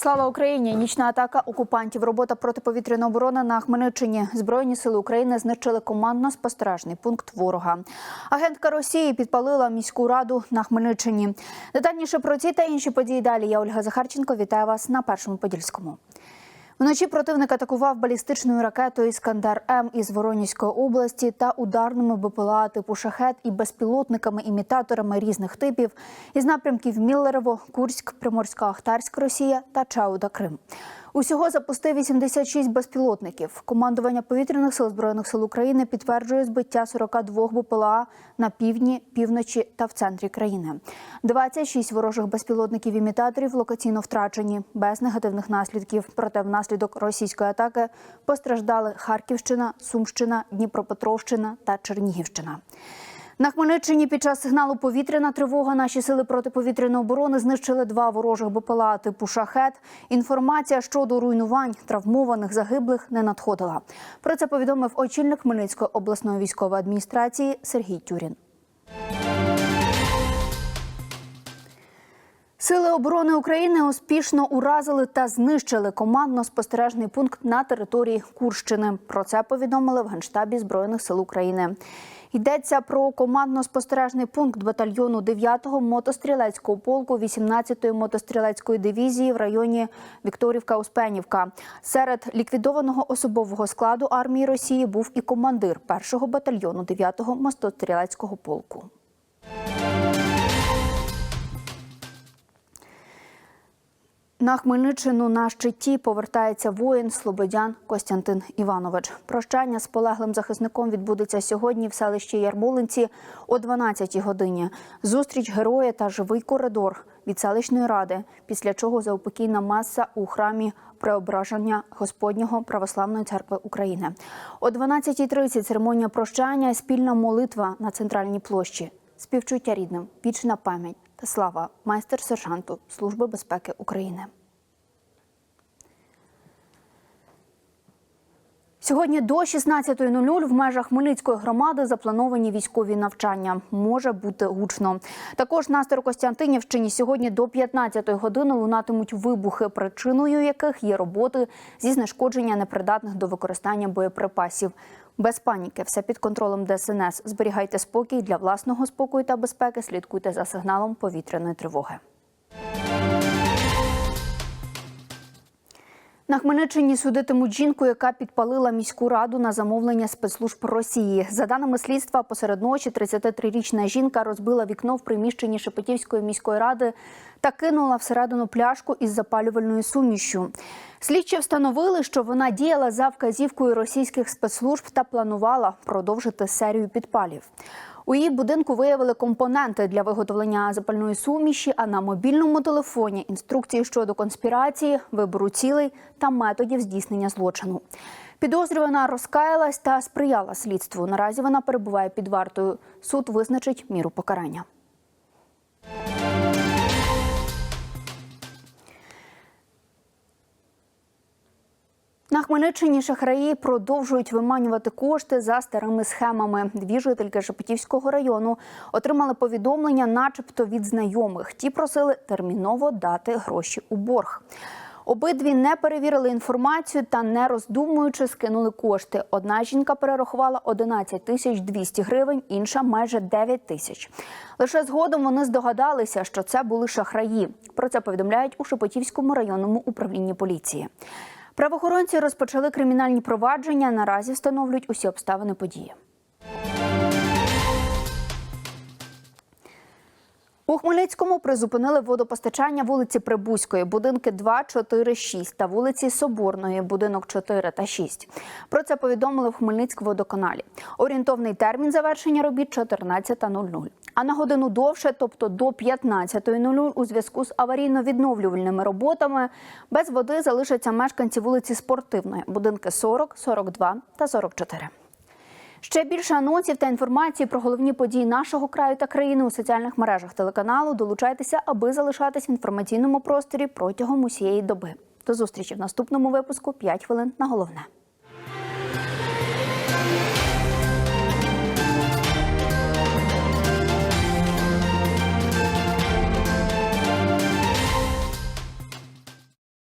Слава Україні! Нічна атака окупантів. Робота протиповітряної оборони на Хмельниччині. Збройні сили України знищили командно-спостережний пункт ворога. Агентка Росії підпалила міську раду на Хмельниччині. Детальніше про ці та інші події далі. Я Ольга Захарченко. Вітаю вас на першому подільському. Вночі противник атакував балістичною ракетою Іскандар М із Воронізької області та ударними БПЛА типу шахет і безпілотниками-імітаторами різних типів із напрямків Міллерово, Курськ, Приморська Ахтарська Росія та Чауда Крим. Усього запустив 86 безпілотників. Командування повітряних сил збройних сил України підтверджує збиття 42 БПЛА на півдні, півночі та в центрі країни. 26 ворожих безпілотників-імітаторів локаційно втрачені без негативних наслідків. Проте внаслідок російської атаки постраждали Харківщина, Сумщина, Дніпропетровщина та Чернігівщина. На Хмельниччині під час сигналу повітряна тривога наші сили протиповітряної оборони знищили два ворожих БПЛА типу шахет. Інформація щодо руйнувань травмованих загиблих не надходила. Про це повідомив очільник Хмельницької обласної військової адміністрації Сергій Тюрін. Сили оборони України успішно уразили та знищили командно-спостережний пункт на території Курщини. Про це повідомили в Генштабі Збройних сил України. Йдеться про командно-спостережний пункт батальйону 9-го мотострілецького полку 18-ї мотострілецької дивізії в районі Вікторівка-Успенівка. Серед ліквідованого особового складу армії Росії був і командир 1-го батальйону 9-го мотострілецького полку. На Хмельниччину на щиті повертається воїн Слободян Костянтин Іванович. Прощання з полеглим захисником відбудеться сьогодні в селищі Ярмолинці о 12-й годині. Зустріч героя та живий коридор від селищної ради, після чого заупокійна маса у храмі преображення Господнього православної церкви України. О 12.30 церемонія прощання спільна молитва на центральній площі. Співчуття рідним, вічна пам'ять та слава майстер-сержанту Служби безпеки України. Сьогодні до 16.00 в межах Хмельницької громади заплановані військові навчання. Може бути гучно. Також на Старокостянтинівщині сьогодні до 15 години лунатимуть вибухи, причиною яких є роботи зі знешкодження непридатних до використання боєприпасів. Без паніки, все під контролем ДСНС. Зберігайте спокій для власного спокою та безпеки. Слідкуйте за сигналом повітряної тривоги. На Хмельниччині судитимуть жінку, яка підпалила міську раду на замовлення спецслужб Росії. За даними слідства, посеред ночі 33-річна жінка розбила вікно в приміщенні Шепетівської міської ради та кинула всередину пляшку із запалювальною сумішю. Слідчі встановили, що вона діяла за вказівкою російських спецслужб та планувала продовжити серію підпалів. У її будинку виявили компоненти для виготовлення запальної суміші, а на мобільному телефоні інструкції щодо конспірації, вибору цілей та методів здійснення злочину. Підозрювана розкаялась та сприяла слідству. Наразі вона перебуває під вартою. Суд визначить міру покарання. На Хмельниччині шахраї продовжують виманювати кошти за старими схемами. Дві жительки Шепетівського району отримали повідомлення, начебто від знайомих. Ті просили терміново дати гроші у борг. Обидві не перевірили інформацію та, не роздумуючи, скинули кошти. Одна жінка перерахувала 11 тисяч 200 гривень, інша майже 9 тисяч. Лише згодом вони здогадалися, що це були шахраї. Про це повідомляють у Шепетівському районному управлінні поліції. Правоохоронці розпочали кримінальні провадження. Наразі встановлюють усі обставини події. У Хмельницькому призупинили водопостачання вулиці Прибузької, будинки 2, 4, 6 та вулиці Соборної, будинок 4 та 6. Про це повідомили в Хмельницькводоканалі. Орієнтовний термін завершення робіт 14.00. А на годину довше, тобто до 15.00, у зв'язку з аварійно-відновлювальними роботами, без води залишаться мешканці вулиці Спортивної, будинки 40, 42 та 44. Ще більше анонсів та інформації про головні події нашого краю та країни у соціальних мережах телеканалу. Долучайтеся, аби залишатись в інформаційному просторі протягом усієї доби. До зустрічі в наступному випуску. 5 хвилин на головне.